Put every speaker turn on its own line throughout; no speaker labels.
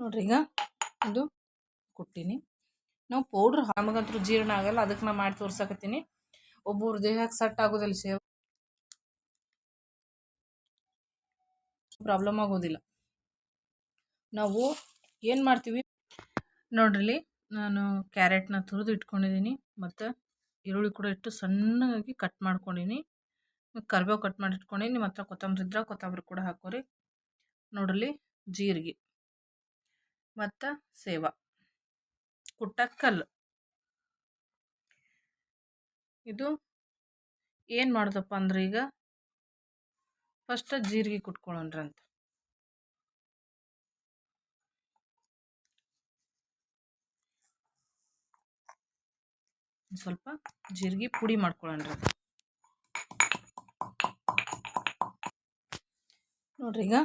ನೋಡ್ರಿ ಈಗ ಇದು ಕೊಟ್ಟಿನಿ. ನಾವು ಪೌಡ್ರ್ ನಮಗಂತೂ ಜೀರ್ಣ ಆಗಲ್ಲ ಅದಕ್ಕೆ ನಾ ಮಾಡಿ ತೋರ್ಸಕತ್ತೀನಿ. ಒಬ್ಬರು ದೇಹಕ್ಕೆ ಸಟ್ ಆಗೋದಿಲ್ಲ ಸೇವ್ ಪ್ರಾಬ್ಲಮ್ ಆಗೋದಿಲ್ಲ. ನಾವು ಏನು ಮಾಡ್ತೀವಿ? ನೋಡ್ರಿ ನಾನು ಕ್ಯಾರೆಟ್ನ ತುರಿದು ಇಟ್ಕೊಂಡಿದ್ದೀನಿ ಮತ್ತು ಈರುಳ್ಳಿ ಕೂಡ ಇಟ್ಟು ಸಣ್ಣಗಾಗಿ ಕಟ್ ಮಾಡ್ಕೊಂಡಿನಿ. ಕರ್ಬೇವು ಕಟ್ ಮಾಡಿ ಇಟ್ಕೊಂಡಿನಿ ಹತ್ರ ಕೊತ್ತಂಬರಿ ಇದ್ರೆ ಕೊತ್ತಂಬರಿ ಕೂಡ ಹಾಕೋರಿ. ನೋಡ್ರಿ ಜೀರಿಗೆ. ಮತ್ತು ಸೇವ. ಕುಟ್ಟ ಕಲ್ಲು. ಇದು ಏನು ಮಾಡ್ದಪ್ಪ ಅಂದ್ರೆ ಈಗ ಫಸ್ಟ್ ಜೀರಿಗೆ ಕುಟ್ಕೊಳ್ಳೋಣ್ರಂತ ಸ್ವಲ್ಪ ಜೀರಿಗೆ ಪುಡಿ ಮಾಡ್ಕೊಳ್ಳೋಣ್ರಿ ನೋಡ್ರಿ ಈಗ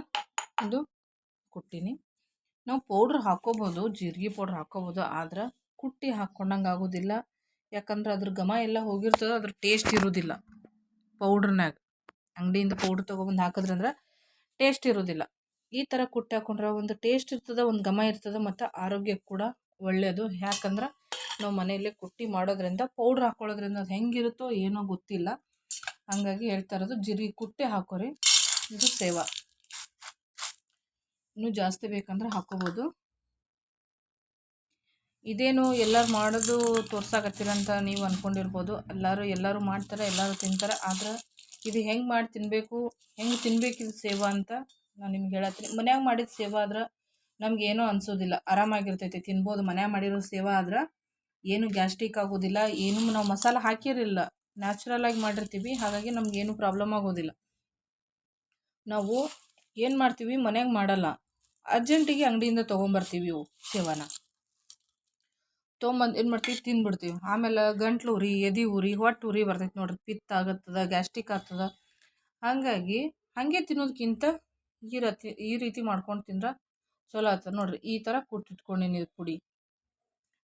ಇದು ಕುಟ್ಟಿನಿ. ನಾವು ಪೌಡ್ರ್ ಹಾಕೋಬೋದು, ಜೀರಿಗೆ ಪೌಡ್ರ್ ಹಾಕೋಬೋದು, ಆದ್ರೆ ಕುಟ್ಟಿ ಹಾಕ್ಕೊಂಡಂಗೆ ಆಗೋದಿಲ್ಲ. ಯಾಕಂದ್ರೆ ಅದ್ರ ಘಮ ಎಲ್ಲ ಹೋಗಿರ್ತದೆ, ಅದ್ರ ಟೇಸ್ಟ್ ಇರೋದಿಲ್ಲ ಪೌಡ್ರ್ನಾಗ ಅಂಗಡಿಯಿಂದ ಪೌಡ್ರ್ ತೊಗೊಬಂದು ಹಾಕಿದ್ರಂದ್ರೆ ಟೇಸ್ಟ್ ಇರೋದಿಲ್ಲ. ಈ ಥರ ಕುಟ್ಟಿ ಹಾಕೊಂಡ್ರೆ ಒಂದು ಟೇಸ್ಟ್ ಇರ್ತದೆ, ಒಂದು ಘಮ ಇರ್ತದೆ, ಮತ್ತು ಆರೋಗ್ಯಕ್ಕೆ ಕೂಡ ಒಳ್ಳೆಯದು ಯಾಕಂದ್ರೆ ನಾವು ಮನೆಯಲ್ಲೇ ಕುಟ್ಟಿ ಮಾಡೋದ್ರಿಂದ, ಪೌಡ್ರ್ ಹಾಕ್ಕೊಳ್ಳೋದ್ರಿಂದ ಅದು ಹೆಂಗಿರುತ್ತೋ ಏನೋ ಗೊತ್ತಿಲ್ಲ. ಹಾಗಾಗಿ ಹೇಳ್ತಾ ಇರೋದು, ಜೀರಿಗೆ ಕುಟ್ಟಿ ಹಾಕೋರಿ, ಇದು ಸೇವಾ. ಇನ್ನೂ ಜಾಸ್ತಿ ಬೇಕಂದ್ರೆ ಹಾಕೋಬೋದು. ಇದೇನು ಎಲ್ಲರೂ ಮಾಡೋದು ತೋರ್ಸಾಕತ್ತೀರಂತ ನೀವು ಅಂದ್ಕೊಂಡಿರ್ಬೋದು ಎಲ್ಲರೂ ಎಲ್ಲರೂ ಮಾಡ್ತಾರೆ, ಎಲ್ಲರೂ ತಿಂತಾರೆ. ಆದ್ರೆ ಇದು ಹೆಂಗೆ ಮಾಡಿ ತಿನ್ನಬೇಕು ಹೆಂಗೆ ತಿನ್ಬೇಕು ಇದು ಸೇವಾ ಅಂತ ನಾನು ನಿಮ್ಗೆ ಹೇಳತ್ತೀನಿ. ಮನ್ಯಾಗ ಮಾಡಿದ ಸೇವಾ ಆದ್ರೆ ನಮಗೇನೂ ಅನಿಸೋದಿಲ್ಲ. ಆರಾಮಾಗಿರ್ತೈತಿ, ತಿನ್ಬೋದು. ಮನ್ಯಾಗ ಮಾಡಿರೋ ಸೇವಾ ಆದ್ರೆ ಏನು ಗ್ಯಾಸ್ಟ್ರಿಕ್ ಆಗೋದಿಲ್ಲ, ಏನು ನಾವು ಮಸಾಲೆ ಹಾಕಿರಲಿಲ್ಲ. ನ್ಯಾಚುರಲಾಗಿ ಮಾಡಿರ್ತೀವಿ, ಹಾಗಾಗಿ ನಮಗೇನು ಪ್ರಾಬ್ಲಮ್ ಆಗೋದಿಲ್ಲ. ನಾವು ಏನು ಮಾಡ್ತೀವಿ ಮನ್ಯಾಗ ಮಾಡಲ್ಲ. ಅರ್ಜೆಂಟಿಗೆ ಅಂಗಡಿಯಿಂದ ತೊಗೊಂಬರ್ತೀವಿ ಇವು ಸೇವನ. ತೊಗೊಂಬಂದು ಏನು ಮಾಡ್ತೀವಿ? ತಿಂದ್ಬಿಡ್ತೀವಿ ಆಮೇಲೆ ಗಂಟ್ಲು ಉರಿ, ಎದೆ ಉರಿ ಹೊಟ್ಟೆ ಉರಿ ಬರ್ತೈತೆ ನೋಡ್ರಿ. ಪಿತ್ತ ಆಗತ್ತದ, ಗ್ಯಾಸ್ಟ್ರಿಕ್ ಆಗ್ತದ. ಹಾಗಾಗಿ ಹಾಗೆ ತಿನ್ನೋದಕ್ಕಿಂತ ಈ ರೀತಿ ಈ ರೀತಿ ಮಾಡ್ಕೊಂಡು ತಿಂದ್ರೆ ಚಲೋ ಆಗ್ತದೆ. ನೋಡ್ರಿ, ಈ ಥರ ಕುಟ್ಟಿಟ್ಕೊಂಡಿನಿ ಪುಡಿ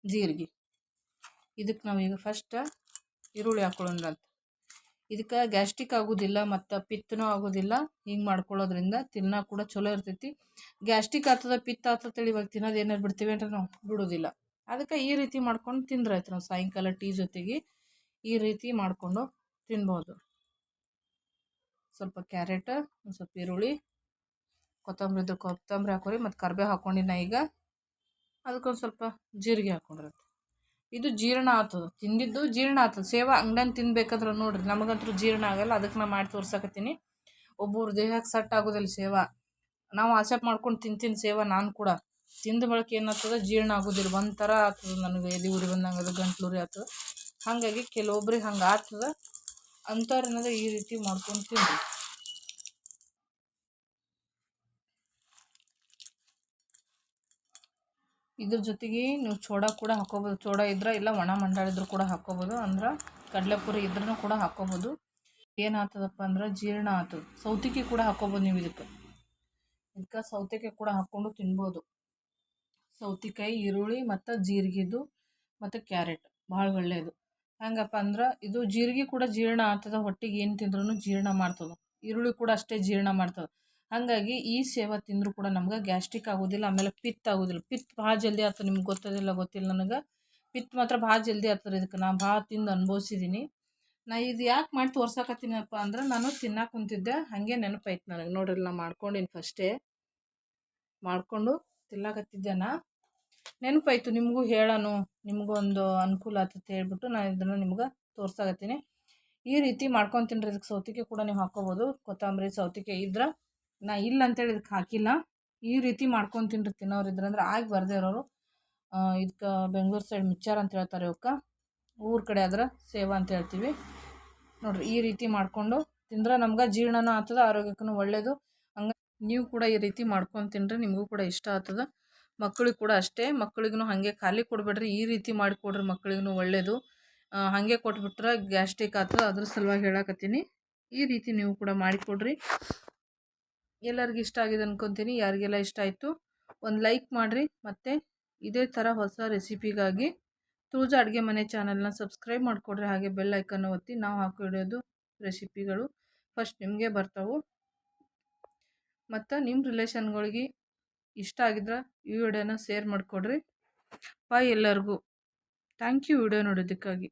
ಜೀರಿಗೆ. ಇದಕ್ಕೆ ನಾವೀಗ ಫಸ್ಟ್ ಈರುಳ್ಳಿ ಹಾಕೊಳ್ಳೋಣ ಅಂತ ಇದಕ್ಕೆ ಗ್ಯಾಸ್ಟ್ರಿಕ್ ಆಗೋದಿಲ್ಲ ಮತ್ತು ಪಿತ್ತನೂ ಆಗೋದಿಲ್ಲ, ಹಿಂಗೆ ಮಾಡ್ಕೊಳ್ಳೋದ್ರಿಂದ ತಿನ್ನೋ ಕೂಡ ಚಲೋ ಇರ್ತೈತಿ. ಗ್ಯಾಸ್ಟ್ರಿಕ್ ಆಗ್ತದ ಪಿತ್ತ ಆಗ್ತದೆ ಇವಾಗ ತಿನ್ನೋದು ಏನಾರು ಬಿಡ್ತೀವಿ ಅಂದ್ರೆ ನಾವು ಬಿಡೋದಿಲ್ಲ. ಅದಕ್ಕೆ ಈ ರೀತಿ ಮಾಡ್ಕೊಂಡು ತಿಂದ್ರಾಯ್ತು ನಾವು ಸಾಯಂಕಾಲ ಟೀ ಜೊತೆಗೆ ಈ ರೀತಿ ಮಾಡಿಕೊಂಡು ತಿನ್ಬೋದು. ಸ್ವಲ್ಪ ಕ್ಯಾರೆಟ್, ಒಂದು ಸ್ವಲ್ಪ ಈರುಳ್ಳಿ ಕೊತ್ತಂಬರಿದ್ದು ಕೊತ್ತಂಬರಿ ಹಾಕೋರಿ ಮತ್ತು ಕರ್ಬೇವು ಹಾಕ್ಕೊಂಡಿನ ಈಗ, ಅದಕ್ಕೊಂದು ಸ್ವಲ್ಪ ಜೀರಿಗೆ ಹಾಕೊಂಡ್ರೆ ಇದು ಜೀರ್ಣ ಆಗ್ತದೆ ತಿಂದಿದ್ದು ಜೀರ್ಣ ಆಗ್ತದೆ ಸೇವಾ ಅಂಗಡಿ ತಿನ್ಬೇಕಾದ್ರೆ ನೋಡ್ರಿ, ನಮಗಂತೂ ಜೀರ್ಣ ಆಗಲ್ಲ. ಅದಕ್ಕೆ ನಾ ಮಾಡಿ ತೋರ್ಸಕತ್ತೀನಿ. ಒಬ್ಬರು ದೇಹಕ್ಕೆ ಸಟ್ ಆಗೋದಿಲ್ಲ ಸೇವಾ. ನಾವು ಆಸೆಪ್ ಮಾಡ್ಕೊಂಡು ತಿಂತೀನಿ ಸೇವಾ ನಾನು ಕೂಡ. ತಿಂದ ಬಳಕೆ ಏನಾಗ್ತದೆ? ಜೀರ್ಣ ಆಗೋದಿಲ್ಲ. ಒಂಥರ ಆಗ್ತದೆ ನನಗೆ. ಎದೆ ಉರಿ ಬಂದಂಗೆ ಗಂಟ್ಲು ಉರಿ ಆಗ್ತದೆ ಹಾಗಾಗಿ ಕೆಲವೊಬ್ರಿಗೆ ಹಂಗೆ ಆಗ್ತದೆ. ಅಂಥವ್ರು ಈ ರೀತಿ ಮಾಡ್ಕೊಂಡು ತಿನ್ರಿ. ಇದ್ರ ಜೊತೆಗೆ ನೀವು ಚೋಡ ಕೂಡ ಹಾಕೋಬೋದು. ಚೋಡ ಇದ್ರೆ ಇಲ್ಲ ಒಣ ಮಂಡಾಳಿದ್ರು ಕೂಡ ಹಾಕೋಬೋದು. ಅಂದ್ರೆ ಕಡಲೆಪುರಿ ಇದ್ರೂ ಕೂಡ ಹಾಕೋಬೋದು. ಏನಾಗ್ತದಪ್ಪ ಅಂದ್ರೆ ಜೀರ್ಣ ಆಗ್ತದೆ ಸೌತಿಕಾಯಿ ಕೂಡ ಹಾಕೋಬೋದು ನೀವು ಇದಕ್ಕೆ. ಇದಕ್ಕೆ ಸೌತೆಕಾಯಿ ಕೂಡ ಹಾಕ್ಕೊಂಡು ತಿನ್ಬೋದು. ಸೌತೆಕಾಯಿ, ಈರುಳ್ಳಿ ಮತ್ತು ಜೀರಿಗೆದು ಮತ್ತು ಕ್ಯಾರೆಟ್. ಭಾಳ ಒಳ್ಳೆಯದು ಹೆಂಗಪ್ಪ ಅಂದ್ರೆ ಇದು ಜೀರಿಗೆ ಕೂಡ ಜೀರ್ಣ ಆಗ್ತದೆ ಹೊಟ್ಟಿಗೆ ಏನು ತಿಂದ್ರೂ ಜೀರ್ಣ ಮಾಡ್ತದೆ. ಈರುಳ್ಳಿ ಕೂಡ ಅಷ್ಟೇ ಜೀರ್ಣ ಮಾಡ್ತದೆ. ಹಾಗಾಗಿ ಈ ಸೇವ ತಿಂದರೂ ಕೂಡ ನಮ್ಗೆ ಗ್ಯಾಸ್ಟ್ರಿಕ್ ಆಗೋದಿಲ್ಲ, ಆಮೇಲೆ ಪಿತ್ ಆಗೋದಿಲ್ಲ. ಪಿತ್ ಭಾಳ ಜಲ್ದಿ ಆಗ್ತದೆ ನಿಮ್ಗೆ ಗೊತ್ತದಿಲ್ಲ, ಗೊತ್ತಿಲ್ಲ ನನಗೆ. ಪಿತ್ ಮಾತ್ರ ಭಾಳ ಜಲ್ದಿ ಆಗ್ತದೆ ಇದಕ್ಕೆ ನಾನು ಭಾಳ ತಿಂದು ಅನುಭವಿಸಿದ್ದೀನಿ ನಾ ಇದು ಯಾಕೆ ಮಾಡಿ ತೋರ್ಸಕತ್ತೀನಪ್ಪ ಅಂದ್ರೆ ನಾನು ತಿನ್ನಕ್ಕೆ ಕುಂತಿದ್ದೆ, ಹಾಗೆ ನೆನಪಾಯ್ತು ನನಗೆ. ನೋಡ್ರಿ ನಾ ಮಾಡ್ಕೊಂಡಿನಿ ಫಸ್ಟೇ. ಮಾಡಿಕೊಂಡು ತಿನ್ನಕತ್ತಿದ್ದೆ ನಾ. ನೆನಪಾಯ್ತು ನಿಮಗೂ ಹೇಳೋನು ಒಂದು ಅನುಕೂಲ ಆಗ್ತದೆ ಹೇಳ್ಬಿಟ್ಟು ನಾನು ಇದನ್ನು ನಿಮ್ಗೆ ತೋರ್ಸಾಕತ್ತೀನಿ. ಈ ರೀತಿ ಮಾಡ್ಕೊಂಡು ರೀ ಇದಕ್ಕೆ ಸೌತಿಕೆ ಕೂಡ ನೀವು ಹಾಕ್ಕೋಬೋದು ಕೊತ್ತಂಬರಿ ಸೌತಿಕೆ ಇದ್ರೆ ನಾ ಇಲ್ಲ ಅಂತೇಳಿ ಇದಕ್ಕೆ ಹಾಕಿಲ್ಲ. ಈ ರೀತಿ ಮಾಡ್ಕೊಂಡು ತಿನ್ರಿ ತಿನ್ನೋರು ಇದ್ರಂದ್ರೆ ಆಗಿ ಬರದೇ ಇರೋರು. ಇದಕ್ಕೆ ಬೆಂಗ್ಳೂರು ಸೈಡ್ ಮಿಕ್ಚರ್ ಅಂತ ಹೇಳ್ತಾರೆ ಇವಕ್ಕೆ. ಊರ ಕಡೆ ಆದ್ರೆ ಸೇವಾ ಅಂತ ಹೇಳ್ತೀವಿ. ನೋಡ್ರಿ, ಈ ರೀತಿ ಮಾಡಿಕೊಂಡು ತಿಂದ್ರೆ ನಮ್ಗೆ ಜೀರ್ಣನೂ ಆಗ್ತದೆ, ಆರೋಗ್ಯಕ್ಕೂ ಒಳ್ಳೆಯದು ಹಂಗೆ ನೀವು ಕೂಡ ಈ ರೀತಿ ಮಾಡ್ಕೊಂಡು ತಿನ್ರಿ ನಿಮಗೂ ಕೂಡ ಇಷ್ಟ ಆಗ್ತದೆ. ಮಕ್ಕಳಿಗೆ ಕೂಡ ಅಷ್ಟೇ. ಮಕ್ಕಳಿಗೂ ಹಾಗೆ ಖಾಲಿ ಕೊಡಬೇಡ್ರಿ. ಈ ರೀತಿ ಮಾಡಿಕೊಡ್ರಿ ಮಕ್ಕಳಿಗೂ ಒಳ್ಳೆಯದು ಹಾಗೆ ಕೊಟ್ಬಿಟ್ರೆ ಗ್ಯಾಸ್ಟ್ರಿಕ್ ಆಗ್ತದೆ. ಅದ್ರ ಸಲುವಾಗಿ ಹೇಳಕತ್ತೀನಿ. ಈ ರೀತಿ ನೀವು ಕೂಡ ಮಾಡಿಕೊಡ್ರಿ ಎಲ್ಲರಿಗೂ ಇಷ್ಟ ಆಗಿದೆ ಅಂದ್ಕೊತೀನಿ ಯಾರಿಗೆಲ್ಲ ಇಷ್ಟ ಆಯಿತು ಒಂದು ಲೈಕ್ ಮಾಡಿರಿ. ಮತ್ತು ಇದೇ ಥರ ಹೊಸ ರೆಸಿಪಿಗಾಗಿ ತುಳಜ ಅಡುಗೆ ಮನೆ ಚಾನಲ್ನ ಸಬ್ಸ್ಕ್ರೈಬ್ ಮಾಡಿಕೊಡ್ರಿ. ಹಾಗೆ ಬೆಲ್ ಐಕನ್ ಒತ್ತಿ ನಾವು ಹಾಕಿಡೋದು ರೆಸಿಪಿಗಳು ಫಸ್ಟ್ ನಿಮಗೆ ಬರ್ತಾವೆ. ಮತ್ತು ನಿಮ್ಮ ರಿಲೇಷನ್ಗಳಿಗೆ ಇಷ್ಟ ಆಗಿದ್ರೆ ಈ ವಿಡಿಯೋನ ಶೇರ್ ಮಾಡಿಕೊಡ್ರಿ. ಬಾಯ್ ಎಲ್ಲರಿಗೂ. Thank you video ನೋಡೋದಕ್ಕಾಗಿ.